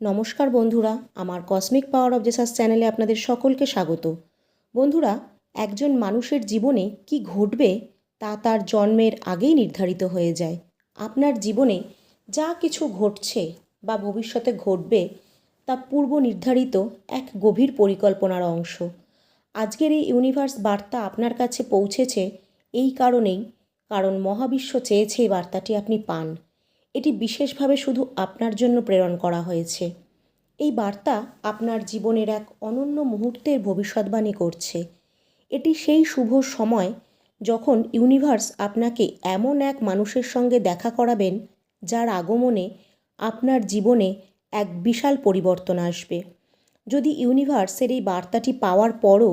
নমস্কার বন্ধুরা, আমার কসমিক পাওয়ার অব জেসাস চ্যানেলে আপনাদের সকলকে স্বাগত। বন্ধুরা, একজন মানুষের জীবনে কি ঘটবে তা তার জন্মের আগেই নির্ধারিত হয়ে যায়। আপনার জীবনে যা কিছু ঘটছে বা ভবিষ্যতে ঘটবে তা পূর্ব নির্ধারিত এক গভীর পরিকল্পনার অংশ। আজকের এই ইউনিভার্স বার্তা আপনার কাছে পৌঁছেছে এই কারণেই, কারণ মহাবিশ্ব চেয়েছে এই বার্তাটি আপনি পান। এটি বিশেষভাবে শুধু আপনার জন্য প্রেরণ করা হয়েছে। এই বার্তা আপনার জীবনের এক অনন্য মুহূর্তের ভবিষ্যৎবাণী করছে। এটি সেই শুভ সময় যখন ইউনিভার্স আপনাকে এমন এক মানুষের সঙ্গে দেখা করাবেন, যার আগমনে আপনার জীবনে এক বিশাল পরিবর্তন আসবে। যদি ইউনিভার্সের এই বার্তাটি পাওয়ার পরও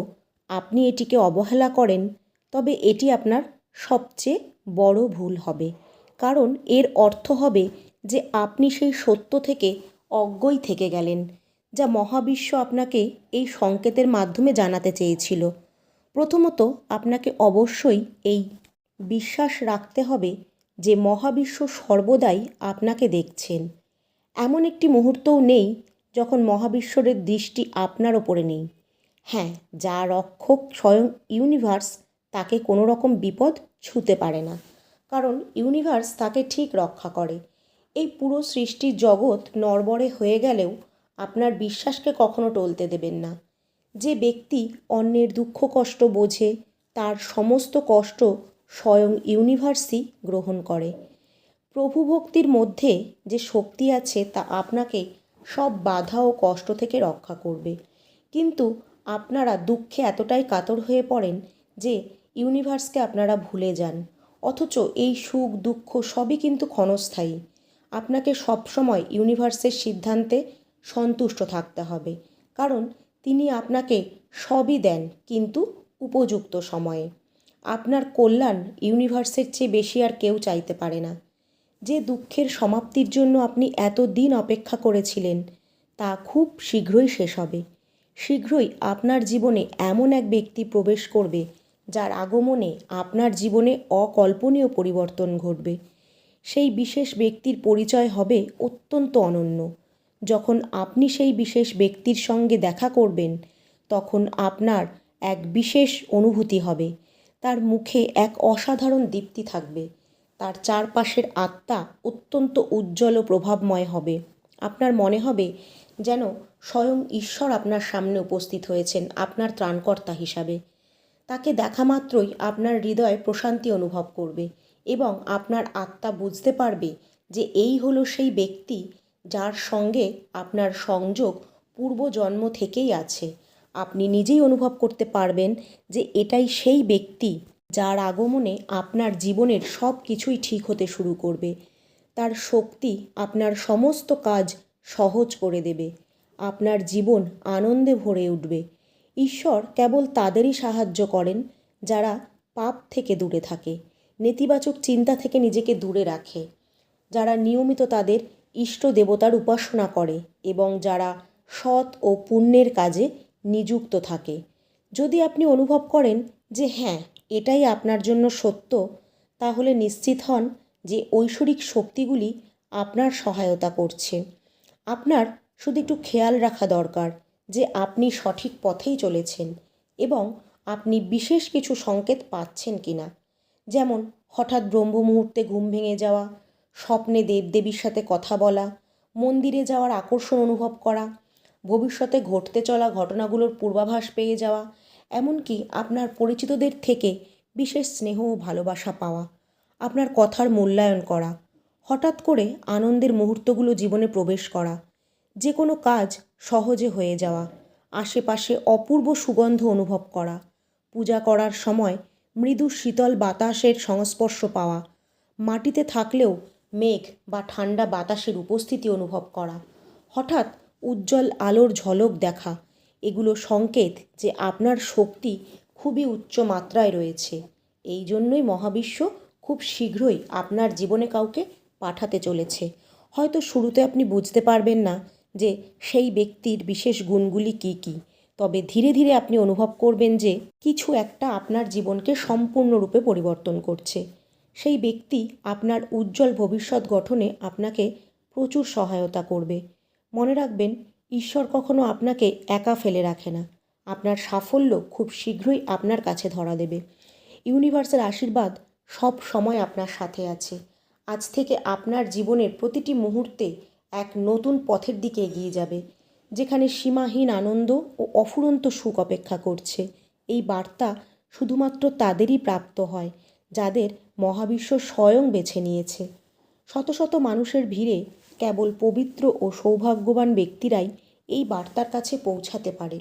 আপনি এটিকে অবহেলা করেন, তবে এটি আপনার সবচেয়ে বড় ভুল হবে। কারণ এর অর্থ হবে যে আপনি সেই সত্য থেকে অজ্ঞই থেকে গেলেন, যা মহাবিশ্ব আপনাকে এই সংকেতের মাধ্যমে জানাতে চেয়েছিল। প্রথমত আপনাকে অবশ্যই এই বিশ্বাস রাখতে হবে যে মহাবিশ্ব সর্বদাই আপনাকে দেখছেন। এমন একটি মুহূর্তও নেই যখন মহাবিশ্বরের দৃষ্টি আপনার ওপরে নেই। হ্যাঁ যা রক্ষক স্বয়ং ইউনিভার্স তাকে কোনো রকম বিপদ ছুতে পারে না। কারণ ইউনিভার্স তাকে ঠিক রক্ষা করে। এই পুরো সৃষ্টির জগৎ নড়বড়ে হয়ে গেলেও আপনার বিশ্বাসকে কখনো টলতে দেবেন না। যে ব্যক্তি অন্যের দুঃখ কষ্ট বোঝে, তার সমস্ত কষ্ট স্বয়ং ইউনিভার্সই গ্রহণ করে। প্রভু ভক্তির মধ্যে যে শক্তি আছে তা আপনাকে সব বাধা ও কষ্ট থেকে রক্ষা করবে। কিন্তু আপনারা দুঃখে এতটাই কাতর হয়ে পড়েন যে ইউনিভার্সকে আপনারা ভুলে যান। অথচ এই সুখ, দুঃখ সবই কিন্তু ক্ষণস্থায়ী। আপনাকে সবসময় ইউনিভার্সের সিদ্ধান্তে সন্তুষ্ট থাকতে হবে। কারণ তিনি আপনাকে সবই দেন, কিন্তু উপযুক্ত সময়ে। আপনার কল্যাণ ইউনিভার্সের চেয়ে বেশি আর কেউ চাইতে পারে না। যে দুঃখের সমাপ্তির জন্য আপনি এত দিন অপেক্ষা করেছিলেন, তা খুব শীঘ্রই শেষ হবে। শীঘ্রই আপনার জীবনে এমন এক ব্যক্তি প্রবেশ করবে যার আগমনে আপনার জীবনে অকল্পনীয় পরিবর্তন ঘটবে। সেই বিশেষ ব্যক্তির পরিচয় হবে অত্যন্ত অনন্য। যখন আপনি সেই বিশেষ ব্যক্তির সঙ্গে দেখা করবেন, তখন আপনার এক বিশেষ অনুভূতি হবে। তার মুখে এক অসাধারণ দীপ্তি থাকবে। তার চারপাশের আত্মা অত্যন্ত উজ্জ্বল ও প্রভাবময় হবে। আপনার মনে হবে যেন স্বয়ং ঈশ্বর আপনার সামনে উপস্থিত হয়েছেন, আপনার ত্রাণকর্তা হিসাবে। তাকে দেখা মাত্রই আপনার হৃদয় প্রশান্তি অনুভব করবে এবং আপনার আত্মা বুঝতে পারবে যে এই হলো সেই ব্যক্তি যার সঙ্গে আপনার সংযোগ পূর্বজন্ম থেকেই আছে। আপনি নিজেই অনুভব করতে পারবেন যে এটাই সেই ব্যক্তি যার আগমনে আপনার জীবনের সব কিছুই ঠিক হতে শুরু করবে। তার শক্তি আপনার সমস্ত কাজ সহজ করে দেবে। আপনার জীবন আনন্দে ভরে উঠবে। ঈশ্বর কেবল তাদেরই সাহায্য করেন যারা পাপ থেকে দূরে থাকে, নেতিবাচক চিন্তা থেকে নিজেকে দূরে রাখে, যারা নিয়মিত তাদের ইষ্ট দেবতার উপাসনা করে এবং যারা সৎ ও পুণ্যের কাজে নিযুক্ত থাকে। যদি আপনি অনুভব করেন যে হ্যাঁ এটাই আপনার জন্য সত্য, তাহলে নিশ্চিত হন যে ঐশ্বরিক শক্তিগুলি আপনার সহায়তা করছে। আপনার শুধু একটু খেয়াল রাখা দরকার যে আপনি সঠিক পথেই চলেছেন এবং আপনি বিশেষ কিছু সংকেত পাচ্ছেন কি না যেমন, হঠাৎ ব্রহ্ম মুহূর্তে ঘুম ভেঙে যাওয়া, স্বপ্নে দেবদেবীর সাথে কথা বলা, মন্দিরে যাওয়ার আকর্ষণ অনুভব করা, ভবিষ্যতে ঘটতে চলা ঘটনাগুলোর পূর্বাভাস পেয়ে যাওয়া, এমনকি আপনার পরিচিতদের থেকে বিশেষ স্নেহ ও ভালোবাসা পাওয়া, আপনার কথার মূল্যায়ন করা, হঠাৎ করে আনন্দের মুহূর্তগুলো জীবনে প্রবেশ করা যে কোনো কাজ সহজে হয়ে যাওয়া, আশেপাশে অপূর্ব সুগন্ধ অনুভব করা, পূজা করার সময় মৃদু শীতল বাতাসের সংস্পর্শ পাওয়া, মাটিতে থাকলেও মেঘ বা ঠান্ডা বাতাসের উপস্থিতি অনুভব করা, হঠাৎ উজ্জ্বল আলোর ঝলক দেখা, এগুলো সংকেত যে আপনার শক্তি খুবই উচ্চ মাত্রায় রয়েছে। এই জন্যই মহাবিশ্ব খুব শীঘ্রই আপনার জীবনে কাউকে পাঠাতে চলেছে। হয়তো শুরুতে আপনি বুঝতে পারবেন না যে সেই ব্যক্তির বিশেষ গুণগুলি কী কী? তবে ধীরে ধীরে আপনি অনুভব করবেন যে কিছু একটা আপনার জীবনকে সম্পূর্ণরূপে পরিবর্তন করছে। সেই ব্যক্তি আপনার উজ্জ্বল ভবিষ্যৎ গঠনে আপনাকে প্রচুর সহায়তা করবে। মনে রাখবেন, ঈশ্বর কখনো আপনাকে একা ফেলে রাখে না। আপনার সাফল্য খুব শীঘ্রই আপনার কাছে ধরা দেবে। ইউনিভার্সের আশীর্বাদ সব সময় আপনার সাথে আছে। আজ থেকে আপনার জীবনের প্রতিটি মুহূর্তে এক নতুন পথের দিকে এগিয়ে যাবে, যেখানে সীমাহীন আনন্দ ও অফুরন্ত সুখ অপেক্ষা করছে। এই বার্তা শুধুমাত্র তাদেরই প্রাপ্ত হয়, যাদের মহাবিশ্ব স্বয়ং বেছে নিয়েছে। শত শত মানুষের ভিড়ে কেবল পবিত্র ও সৌভাগ্যবান ব্যক্তিরাই এই বার্তার কাছে পৌঁছাতে পারে।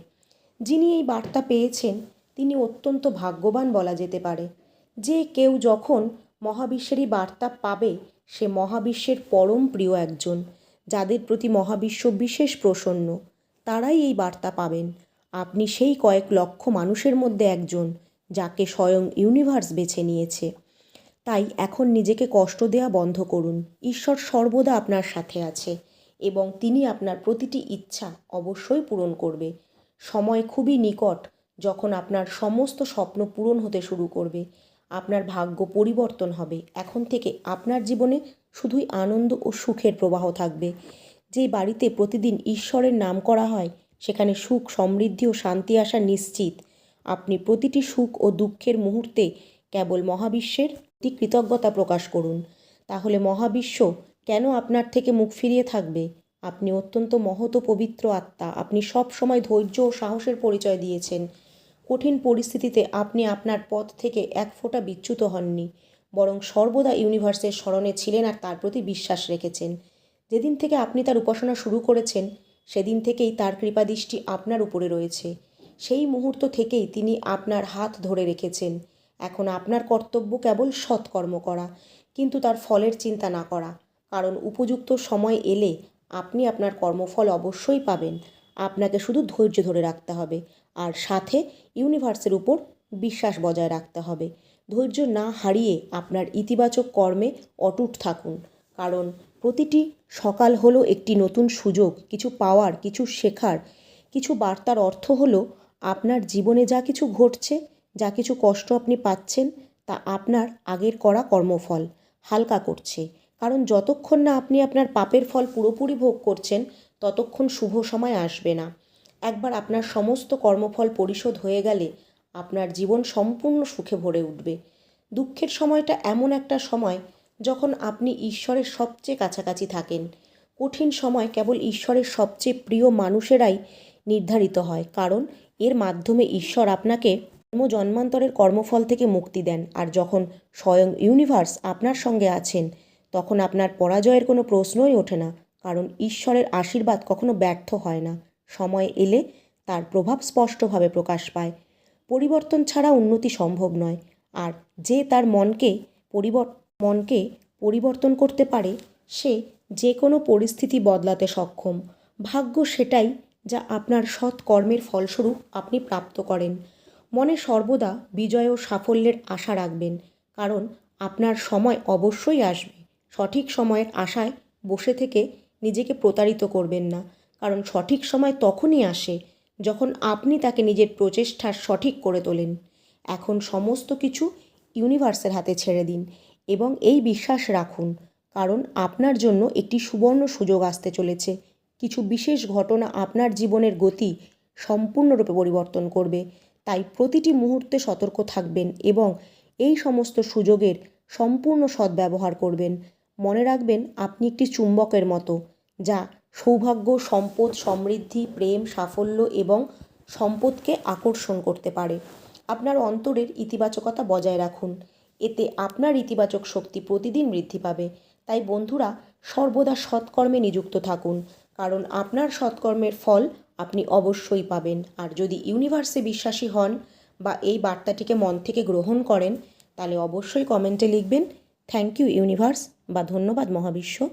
যিনি এই বার্তা পেয়েছেন, তিনি অত্যন্ত ভাগ্যবান বলা যেতে পারে। যে কেউ যখন মহাবিশ্বেরই বার্তা পাবে, সে মহাবিশ্বের পরম প্রিয় একজন। যাদের প্রতি মহাবিশ্ব বিশেষ প্রসন্ন, তারাই এই বার্তা পাবেন। আপনি সেই কয়েক লক্ষ মানুষের মধ্যে একজন, যাকে স্বয়ং ইউনিভার্স বেছে নিয়েছে। তাই এখন নিজেকে কষ্ট দেওয়া বন্ধ করুন। ঈশ্বর সর্বদা আপনার সাথে আছে এবং তিনি আপনার প্রতিটি ইচ্ছা অবশ্যই পূরণ করবে। সময় খুবই নিকট, যখন আপনার সমস্ত স্বপ্ন পূরণ হতে শুরু করবে। আপনার ভাগ্য পরিবর্তন হবে। এখন থেকে আপনার জীবনে শুধুই আনন্দ ও সুখের প্রবাহ থাকবে। যে বাড়িতে প্রতিদিন ঈশ্বরের নাম করা হয়, সেখানে সুখ, সমৃদ্ধি ও শান্তি আসা নিশ্চিত। আপনি প্রতিটি সুখ ও দুঃখের মুহূর্তে কেবল মহাবিশ্বের প্রতি কৃতজ্ঞতা প্রকাশ করুন। তাহলে মহাবিশ্ব কেন আপনার থেকে মুখ ফিরিয়ে থাকবে? আপনি অত্যন্ত মহৎ পবিত্র আত্মা। আপনি সব সময় ধৈর্য ও সাহসের পরিচয় দিয়েছেন। কঠিন পরিস্থিতিতে আপনি আপনার পথ থেকে এক ফোঁটা বিচ্যুত হননি। বরং সর্বদা ইউনিভার্সের স্মরণে ছিলেন আর তার প্রতি বিশ্বাস রেখেছেন। যেদিন থেকে আপনি তার উপাসনা শুরু করেছেন, সেদিন থেকেই তার কৃপাদৃষ্টি আপনার উপরে রয়েছে। সেই মুহূর্ত থেকেই তিনি আপনার হাত ধরে রেখেছেন। এখন আপনার কর্তব্য কেবল সৎকর্ম করা, কিন্তু তার ফলের চিন্তা না করা। কারণ উপযুক্ত সময় এলে আপনি আপনার কর্মফল অবশ্যই পাবেন। আপনাকে শুধু ধৈর্য ধরে রাখতে হবে। আর সাথে ইউনিভার্সের উপর বিশ্বাস বজায় রাখতে হবে। ধৈর্য না হারিয়ে আপনার ইতিবাচক কর্মে অটুট থাকুন। কারণ প্রতিটি সকাল হলো একটি নতুন সুযোগ, কিছু পাওয়ার, কিছু শেখার, কিছু বার্তার অর্থ হলো আপনার জীবনে যা কিছু ঘটছে, যা কিছু কষ্ট আপনি পাচ্ছেন, তা আপনার আগের করা কর্মফল হালকা করছে। কারণ যতক্ষণ না আপনি আপনার পাপের ফল পুরোপুরি ভোগ করছেন, ততক্ষণ শুভ সময় আসবে না। একবার আপনার সমস্ত কর্মফল পরিশোধ হয়ে গেলে আপনার জীবন সম্পূর্ণ সুখে ভরে উঠবে। দুঃখের সময়টা এমন একটা সময় যখন আপনি ঈশ্বরের সবচেয়ে কাছাকাছি থাকেন। কঠিন সময় কেবল ঈশ্বরের সবচেয়ে প্রিয় মানুষেরাই নির্ধারিত হয়, কারণ এর মাধ্যমে ঈশ্বর আপনাকে জন্ম জন্মান্তরের কর্মফল থেকে মুক্তি দেন আর যখন স্বয়ং ইউনিভার্স আপনার সঙ্গে আছেন, তখন আপনার পরাজয়ের কোনো প্রশ্নই ওঠে না, কারণ ঈশ্বরের আশীর্বাদ কখনো ব্যর্থ হয় না। সময় এলে তার প্রভাব স্পষ্টভাবে প্রকাশ পায়। পরিবর্তন ছাড়া উন্নতি সম্ভব নয়। আর যে তার মনকে পরিবর, মনকে পরিবর্তন করতে পারে, সে যে কোনো পরিস্থিতি বদলাতে সক্ষম। ভাগ্য সেটাই যা আপনার সৎ কর্মের ফলস্বরূপ আপনি প্রাপ্ত করেন। মনে সর্বদা বিজয় ও সাফল্যের আশা রাখবেন, কারণ আপনার সময় অবশ্যই আসবে। সঠিক সময়ের আশায় বসে থেকে নিজেকে প্রতারিত করবেন না, কারণ সঠিক সময় তখনই আসে যখন আপনি তাকে নিজের প্রচেষ্টার সঠিক করে তোলেন, এখন সমস্ত কিছু ইউনিভার্সের হাতে ছেড়ে দিন এবং এই বিশ্বাস রাখুন, কারণ আপনার জন্য একটি সুবর্ণ সুযোগ আসতে চলেছে। কিছু বিশেষ ঘটনা আপনার জীবনের গতি সম্পূর্ণরূপে পরিবর্তন করবে, তাই প্রতিটি মুহূর্তে সতর্ক থাকবেন এবং এই সমস্ত সুযোগের সম্পূর্ণ সদ্ব্যবহার করবেন। মনে রাখবেন, আপনি একটি চুম্বকের মতো, যা সৌভাগ্য, সম্পদ, সমৃদ্ধি, প্রেম, সাফল্য এবং সম্পদকে আকর্ষণ করতে পারে। আপনার অন্তরের ইতিবাচকতা বজায় রাখুন। এতে আপনার ইতিবাচক শক্তি প্রতিদিন বৃদ্ধি পাবে। তাই বন্ধুরা, সর্বদা সৎকর্মে নিযুক্ত থাকুন। কারণ আপনার সৎকর্মের ফল আপনি অবশ্যই পাবেন। আর যদি ইউনিভার্সে বিশ্বাসী হন বা এই বার্তাটিকে মন থেকে গ্রহণ করেন, তাহলে অবশ্যই কমেন্টে লিখবেন, থ্যাংক ইউ ইউনিভার্স বা ধন্যবাদ মহাবিশ্ব